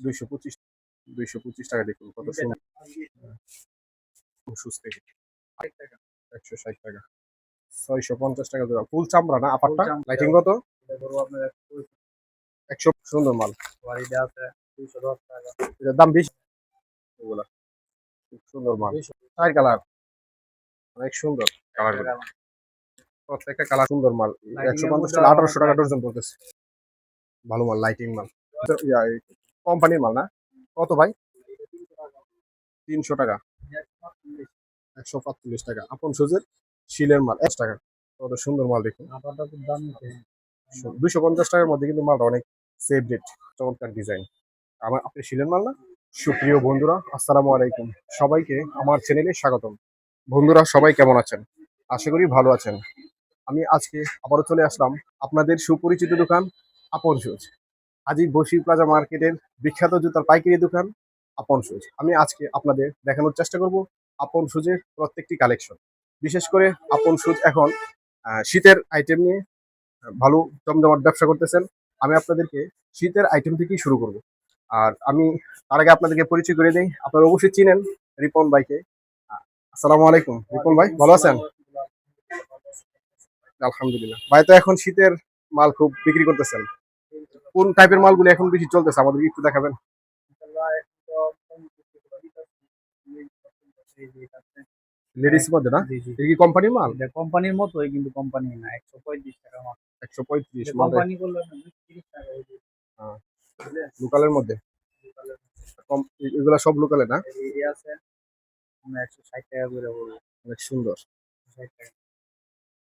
দুইশো পঁচিশ দুইশো পঁচিশ টাকা দেখুন কত সুন্দর। থেকে একশো ষাট টাকা। ছয়শো পঞ্চাশ টাকা জোড়া। ফুল চামড়া না আপারটা? লাইটিং কত? একশো সুন্দর মাল। এটার দাম বেশি? এগুলা। খুব সুন্দর মাল। চার কালার। অনেক সুন্দর কালার প্রত্যেকটা কালার সুন্দর মাল। একশো পঞ্চাশ টাকা আঠারোশো টাকা ডজন পড়তেছে। ভালো মাল লাইটিং মাল। কোম্পানির মাল না? কত ভাই? তিনশো টাকা। একশো পাঁচচল্লিশ টাকা। আপন সুজের শিলের মাল এক টাকা। কত সুন্দর মাল দেখুন। দুশো পঞ্চাশ টাকার মধ্যে কিন্তু মালটা অনেক সেফ রেট চমৎকার ডিজাইন আমার আপনি শিলের মাল না? সুপ্রিয় বন্ধুরা, আসসালামু আলাইকুম। সবাইকে আমার চ্যানেলে স্বাগতম। বন্ধুরা, সবাই কেমন আছেন? আশা করি ভালো আছেন। আমি আজকে আবারও চলে আসলাম আপনাদের সুপরিচিত দোকান, আপন সুজ। হাজি বসি প্লাজা মার্কেটের বিখ্যাত জুতার পাইকারি দোকান আপন সুজ। আমি আজকে আপনাদের দেখানোর চেষ্টা করব আপন সুজের প্রত্যেকটি কালেকশন বিশেষ করে আপন সুজ এখন শীতের আইটেম নিয়ে ভালো জমজমাট ব্যবসা করতেছেন। আমি আপনাদেরকে শীতের আইটেম থেকেই শুরু করব। আর আমি তার আগে আপনাদেরকে পরিচয় করে দিই। আপনারা অবশ্যই চিনেন রিপন ভাইকে। আসসালামু আলাইকুম। রিপন ভাই, ভালো আছেন? আলহামদুলিল্লাহ। ভাই তো এখন শীতের মাল খুব বিক্রি করতেছেন। কোন টাইপের মালগুলো এখন বেশি চলতেছে? আমাদেরকে একটু দেখাবেন। লেডিস মধ্যে না? এটা কি কোম্পানির মাল? কোম্পানির মতোই কিন্তু কোম্পানি না একশো পঁয়ত্রিশ টাকা মাত্র একশো পঁয়ত্রিশ কোম্পানি করলে তিরিশ টাকা হ্যাঁ। লোকালের মধ্যে? কম- এগুলা সব লোকালে না? এই আছে আমরা একশো ষাট টাকা করে বলব। অনেক সুন্দর। টাকা।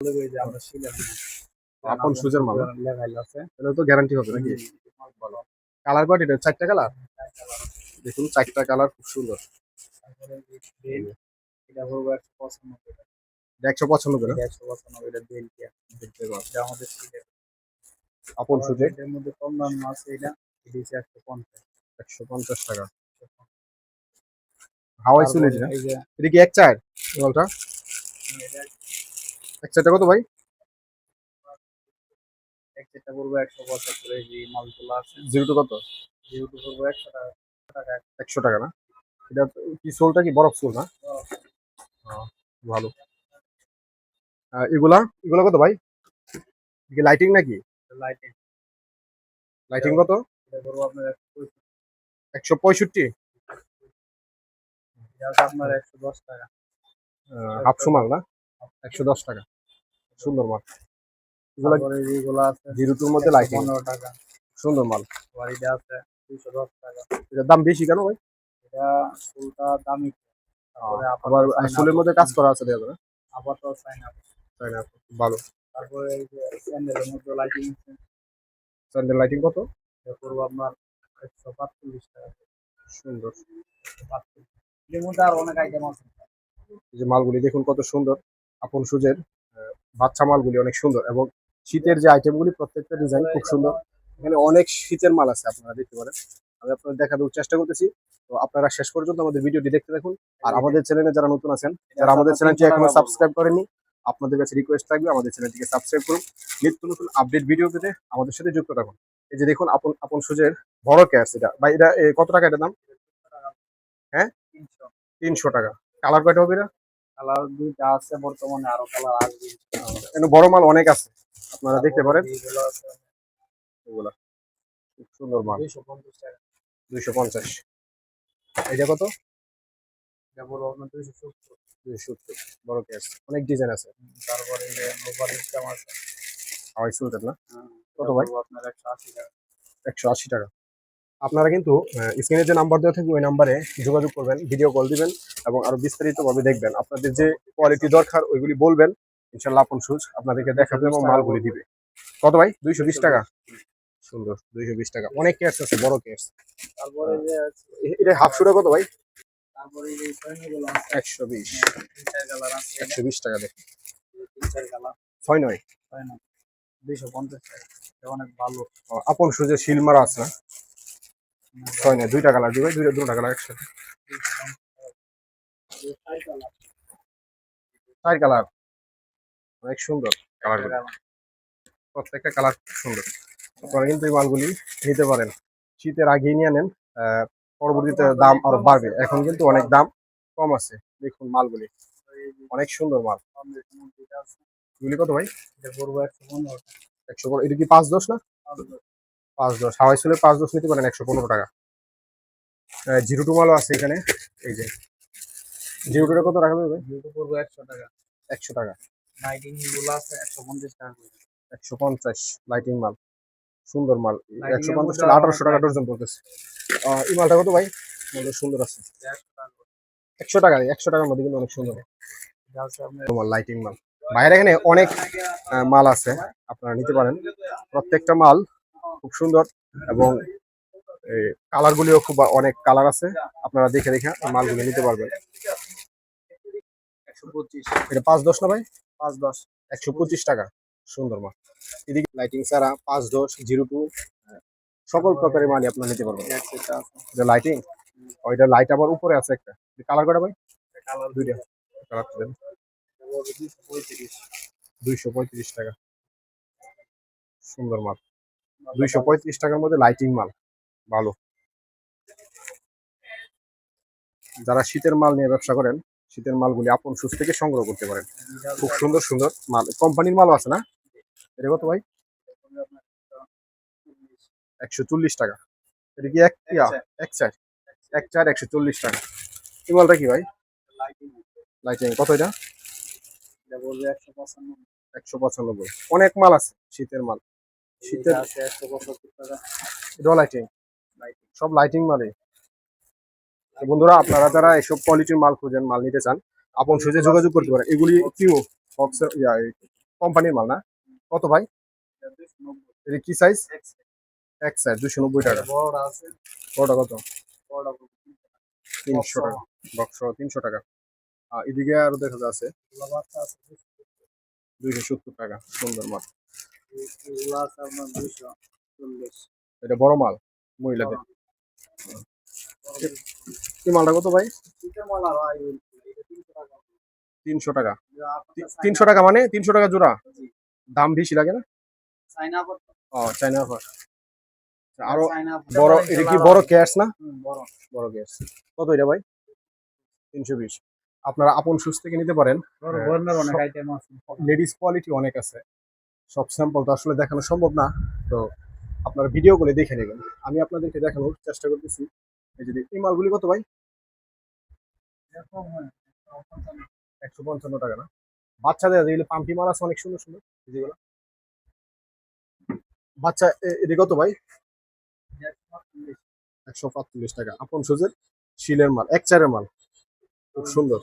বলে যে আমরা। আপন সুজের মাল। এটা তো গ্যারান্টি হবে নাকি? কালার কোয়াটি এটা চারটা কালার দেখুন চারটা কালার খুব সুন্দর। একশো পঁচানব্বই একশো পঁচানব্বই আপন সুজে এর মধ্যে কম দাম আছে এটা একশো পঞ্চাশ। একশো পঞ্চাশ টাকা। হাওয়াই চলে এটা কি এক চার এটা এক চারটা কত ভাই? এক যেটা করব একশো পঁচাত্তর এই যে মালগুলো আছে। জিরো কত? একশো টাকা। টাকা একশো টাকা না? এটা কি সোলটা কি বরফ সোল না? ভালো। এগুলা? এগুলা কত ভাই? কি লাইটিং নাকি? লাইটিং লাইটিং কত? একশো পঁয়ষট্টি। আপনার একশো দশ টাকা। হাফশো মাল না? একশো দশ টাকা। সুন্দর মাল। এগুলা আছে জিরো টুর মধ্যে লাইটিং। পনেরো টাকা। সুন্দর মাল। আছে দশ টাকা। এটার দাম বেশি কেন ভাই? এটা ফুলটা দামি। আবার মধ্যে কাজ করা আছে দেওয়া যাবে সাইন আপ ভালো। তারপরে এই যে স্যান্ডেলের মধ্যে লাইটিং আছে। স্যান্ডেল লাইটিং কত? এটা করব আপনার একশো পাঁচচল্লিশ টাকা। সুন্দর। এর মধ্যে আর অনেক আইটেম আছে। এই যে মালগুলি দেখুন কত সুন্দর। আপন সুজের বাচ্চা মালগুলি অনেক সুন্দর এবং শীতের যে আইটেমগুলি প্রত্যেকটা ডিজাইন খুব সুন্দর। এখানে অনেক শীতের মাল আছে আপনারা দেখতে পারেন। আমি আপনাদের দেখানোর চেষ্টা করতেছি। তো আপনারা শেষ পর্যন্ত আমাদের ভিডিওটি দেখতে থাকুন। আর আমাদের চ্যানেলে যারা নতুন আছেন যারা আমাদের চ্যানেলটি এখনও সাবস্ক্রাইব করেননি আপনাদের কাছে রিকোয়েস্ট থাকবে আমাদের চ্যানেলটিকে সাবস্ক্রাইব করুন। নিত্য নতুন আপডেট ভিডিও পেতে আমাদের সাথে যুক্ত থাকুন। এই যে দেখুন আপন আপন সুজের বড় ক্যাশ এটা। বা এটা কত টাকা এটা দাম? হ্যাঁ? তিনশো টাকা। কালার কয়টা হবে এটা? কালার দুইটা আছে বর্তমানে আরও কালার আসবে। বড় মাল অনেক আছে। আপনারা দেখতে পারেন। এগুলা খুব সুন্দর মাল। দুইশো পঞ্চাশ। এটা কত? বড় অনেক ডিজাইন আছে। তারপরে এই যে লোপার আছে। হাওয়াই সুলতান না? কত ভাই? আপনার একশো আশি টাকা। একশো আশি টাকা। আপনারা কিন্তু স্ক্রিনে যে নাম্বার দেওয়া থাকবে ওই নাম্বারে যোগাযোগ করবেন ভিডিও কল দিবেন এবং আরও বিস্তারিতভাবে দেখবেন। আপনাদের যে কোয়ালিটি দরকার ওইগুলি বলবেন। ইনশাল্লাহ আপন সুজ আপনাদেরকে দেখাবে এবং মালগুলি দিবে। কত ভাই? দুইশো বিশ টাকা? সুন্দর দুইশো বিশ টাকা। অনেক ক্যাশ আছে বড় ক্যাশ তারপরে এটা হাফ শুটা কত ভাই? একশো বিশ। এটা একশো বিশ টাকা কালার ছয় নয়? দুইশো পঞ্চাশ টাকা। অনেক ভালো। আপন সুজে শিল মারা আছে না? ছয় নয় দুইটা কালার দিবে দুইটা দুটো কালার একসাথে। চার কালার অনেক সুন্দর। প্রত্যেকটা কালার সুন্দর। আপনারা কিন্তু এই মালগুলি নিতে পারেন। শীতের আগেই নিয়ে নেন পরবর্তীতে দাম আরও বাড়বে। এখন কিন্তু অনেক দাম কম আছে। দেখুন মালগুলি। অনেক সুন্দর মাল। এগুলি কত ভাই? পড়ব একশো পনেরো। এটা কি পাঁচ দশ না? পাঁচ দশ। হাওয়াই চুলের পাঁচ দশ নিতে পারেন একশো পনেরো টাকা। জিরো টু মালও আছে এখানে। এই যে। জিরো টুটা কত রাখা যাবে যেহেতু পড়ব একশো টাকা। একশো টাকা। লাইটিংগুলো আছে একশো পঞ্চাশ টাকা করে। একশো পঞ্চাশ লাইটিং মাল। সুন্দর মাল। Lighting একশো এর পঞ্চাশ মধ্যে টাকা আবার আঠারোশো টাকা। ডজন পড়তেছে। এই মালটা কত ভাই? মালটা সুন্দর আছে। এটা একশো টাকা করে। একশো টাকা একশো টাকার মধ্যে কিন্তু অনেক সুন্দর। তোমার লাইটিং মাল বাইরে এখানে অনেক মাল আছে। আপনারা নিতে পারেন। প্রত্যেকটা মাল খুব সুন্দর এবং কালার গুলিও খুব অনেক কালার আছে। আপনারা দেখে দেখে মালগুলো নিতে পারবেন। এটা পাঁচ দশ না ভাই? পাঁচ দশ একশো পঁচিশ টাকা। সুন্দর মাল। এদিকে লাইটিং ছাড়া পাঁচ দশ জিরো টু সকল প্রকারের মালই আপনারা নিতে পারবেন। যে লাইটিং ওইটা লাইট আবার উপরে আছে একটা। কালার কটা ভাই? কালার দুইটা। কালার দেন। দুইশো পঁয়ত্রিশ। টাকা। সুন্দর মাল। দুইশো পঁয়ত্রিশ টাকার মধ্যে লাইটিং মাল। ভালো। যারা শীতের মাল নিয়ে ব্যবসা করেন শীতের মালগুলি আপন সুস থেকে সংগ্রহ করতে পারেন। খুব সুন্দর সুন্দর মাল। কোম্পানির মালও আছে না? এটা কত ভাই? একশো চল্লিশ টাকা। এটা কি এক এক চার। এক চার। একশো চল্লিশ টাকা। এই মালটা কি ভাই? লাইটিং কত এটা? একশো পঁচানব্বই। অনেক মাল আছে শীতের মাল। শীতের এটা লাইটিং সব লাইটিং মালে বন্ধুরা, আপনারা যারা এসব কোয়ালিটির মাল খুঁজেন, মাল নিতে চান, আপন সুজে যোগাযোগ করতে পারেন। এগুলি কিউ ফক্স কোম্পানির মাল না? কত ভাই? এটা কি সাইজ এক সাইজ দুশো নব্বই টাকা। বড়টা কত? তিনশো টাকা। বক্স তিনশো টাকা। আর এদিকে আরও দেখা যাচ্ছে, দুইশো সত্তর টাকা, সুন্দর মাল। এটা বড় মাল, মহিলাদের। এই মালটা কত ভাই? তিনশো টাকা। তিনশো টাকা মানে? তিনশো টাকা জোড়া? দাম বেশি লাগে না? ও চাইনা অফার আরও বড় এটা কি বড় ক্যাশ না? বড় বড় গ্যাস কত এটা ভাই? তিনশো বিশ। আপনারা আপন সুস থেকে নিতে পারেন। লেডিস কোয়ালিটি অনেক আছে। সব স্যাম্পল তো আসলে দেখানো সম্ভব না। তো আপনারা ভিডিও করে দেখে নেবেন। আমি আপনাদেরকে দেখানোর চেষ্টা করতেছি। এই যদি এই মালগুলি কত ভাই? একশো পঞ্চান্ন। টাকা না? বাচ্চাদের যেগুলো পাম্পি মাল আছে অনেক সুন্দর সুন্দর যেগুলো। বাচ্চা এটি কত ভাই? একশো পাঁচচল্লিশ টাকা। আপন সুজের শিলের মাল এক চারের মাল। খুব সুন্দর।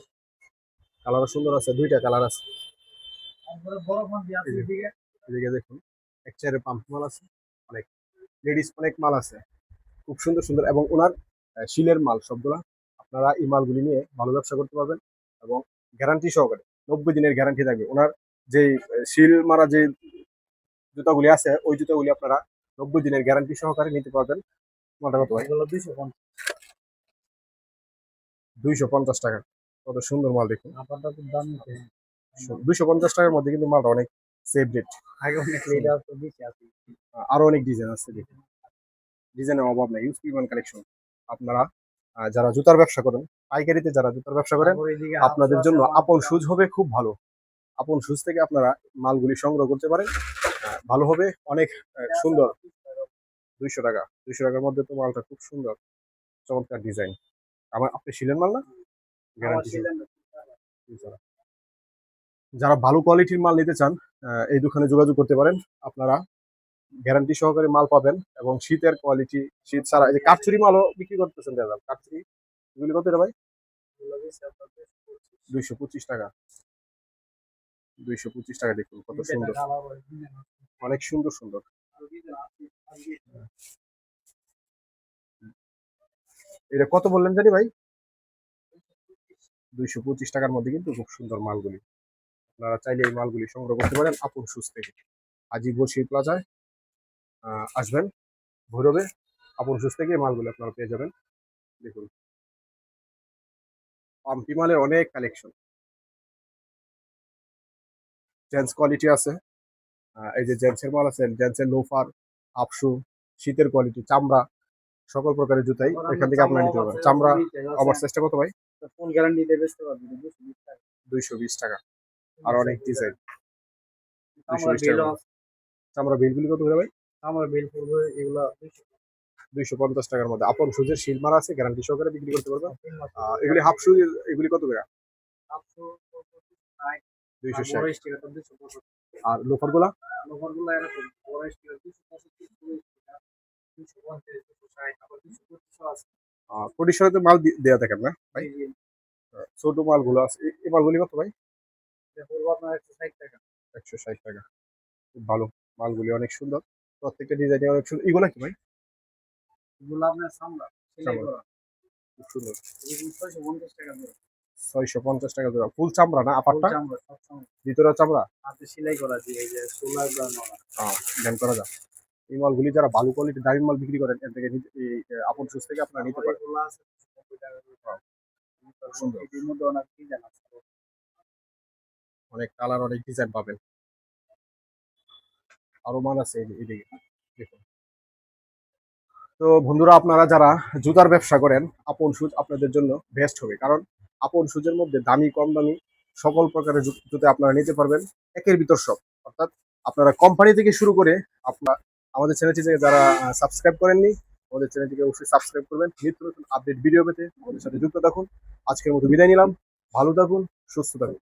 কালারও সুন্দর আছে দুইটা কালার আছে। এদিকে দেখুন এক চারের পাম্প মাল আছে অনেক লেডিস অনেক মাল আছে। খুব সুন্দর সুন্দর এবং ওনার শিলের মাল সবগুলা আপনারা এই মালগুলি নিয়ে ভালো ব্যবসা করতে পারবেন এবং গ্যারান্টি সহকারে নব্বই দিনের গ্যারান্টি থাকবে। ওনার যে শিল মারা যে জুতাগুলি আছে ওই জুতাগুলি আপনারা নব্বই দিনের গ্যারান্টি সহকারে নিতে পারবেন। মালটা কত ভাই? এগুলো পঞ্চাশ। দুইশো পঞ্চাশ টাকা। কত সুন্দর মাল দেখুন। দুইশো পঞ্চাশ টাকার মধ্যে কিন্তু মালটা অনেক সেফ রেট আগে অনেক লেট আছে। আরও অনেক ডিজাইন আছে দেখুন। ডিজাইনের অভাব নাই। ইউজ কালেকশন আপনারা যারা জুতার ব্যবসা করেন পাইকারিতে যারা জুতার ব্যবসা করেন আপনাদের জন্য আপন সুজ হবে খুব ভালো। আপন সুজ থেকে আপনারা মালগুলি সংগ্রহ করতে পারেন। ভালো হবে অনেক সুন্দর। দুইশো টাকা দুইশো টাকার মধ্যে তো মালটা খুব সুন্দর চমৎকার ডিজাইন। আমার আপনি ছিলেন মাল না? গ্যারান্টি যারা। ভালো কোয়ালিটির মাল নিতে চান এই দোকানে যোগাযোগ করতে পারেন। আপনারা গ্যারান্টি সহকারে মাল পাবেন এবং শীতের কোয়ালিটি শীত ছাড়া এই যে কাঠচুরি মালও বিক্রি করতেছেন দাদা। কাঠচুরি এগুলি কত রে ভাই। দুইশো পঁচিশ টাকা। দুইশো পঁচিশ টাকা দেখুন কত সুন্দর। অনেক সুন্দর সুন্দর। এটা কত বললেন জানি ভাই? দুইশো পঁচিশ টাকার মধ্যে কিন্তু খুব সুন্দর মালগুলি। আপনারা চাইলে এই মালগুলি সংগ্রহ করতে পারেন আপন সুস্থ। থেকে আজি বসি প্লাজায় আসবেন। ভৈরবে আপন সুস থেকে মালগুলো আপনারা পেয়ে যাবেন। দেখুন। পাম্পি মালের অনেক কালেকশন জেন্টস কোয়ালিটি আছে। এই যে জেন্টসের মাল আছে জেন্টসের লোফার আপশু শীতের কোয়ালিটি চামড়া সকল প্রকারের জুতাই এখান থেকে আপনারা নিতে পারবেন। চামড়া ওভার সাইজটা কত ভাই? ফুল গ্যারান্টি দিয়ে বেচতে পারবেন টাকা। দুইশো বিশ টাকা। আর অনেক ডিজাইন আমরা 220 টাকা। চামড়া বিলগুলি কত করে ভাই? আমরা বিল করব এগুলো দুইশো পঞ্চাশ। টাকার মধ্যে। আপন সুজের শিল মারা আছে গ্যারান্টি সহকারে বিক্রি করতে পারবেন তিন এগুলি হাফ সুজ এগুলি কত সাতশো দুইশো ষাট। আর লোফারগুলা? তো মাল দি- দেয়া থাকেন না ভাই? ছোট মালগুলো আছে। এই- মালগুলি কত ভাই? আপনার একশো ষাট টাকা। একশো ষাট টাকা। খুব ভালো। মালগুলি অনেক সুন্দর। প্রত্যেকটা ডিজাইনে অনেক সুন্দর। এগুলা কি ভাই? এগুলো আপনার সামলা সেলাই করা। খুব সুন্দর। ছয়শো পঞ্চাশ টাকা করে। ছয়শো পঞ্চাশ টাকা জোড়া ফুল চামড়া না আপারটা? চামড়া ভিতরে চামড়া? হাতে সেলাই করা দিয়ে এই যে সোলার নলা। ধ্যান করা যায় এই মালগুলি যারা ভালো কোয়ালিটি দামি মাল বিক্রি করেন এর থেকে আপন থেকে আপনারা নিতে পারেন। সুন্দর। অনেক কালার অনেক ডিজাইন পাবেন। আরও মাল আছে দেখুন। তো বন্ধুরা, আপনারা যারা জুতার ব্যবসা করেন, আপন সুজ আপনাদের জন্য বেস্ট হবে। কারণ আপন সুজের মধ্যে দামি, কম দামি সকল প্রকারের জুতা আপনারা নিতে পারবেন। একের ভিতর সব। অর্থাৎ আপনারা কোম্পানি থেকে শুরু করে আপনার আমাদের চ্যানেলটিতে যারা সাবস্ক্রাইব করেননি, আমাদের চ্যানেলটিকে অবশ্যই সাবস্ক্রাইব করবেন। নিত্য নতুন আপডেট ভিডিও পেতে আমাদের সাথে যুক্ত থাকুন। আজকের মতো বিদায় নিলাম। ভালো থাকুন, সুস্থ থাকুন।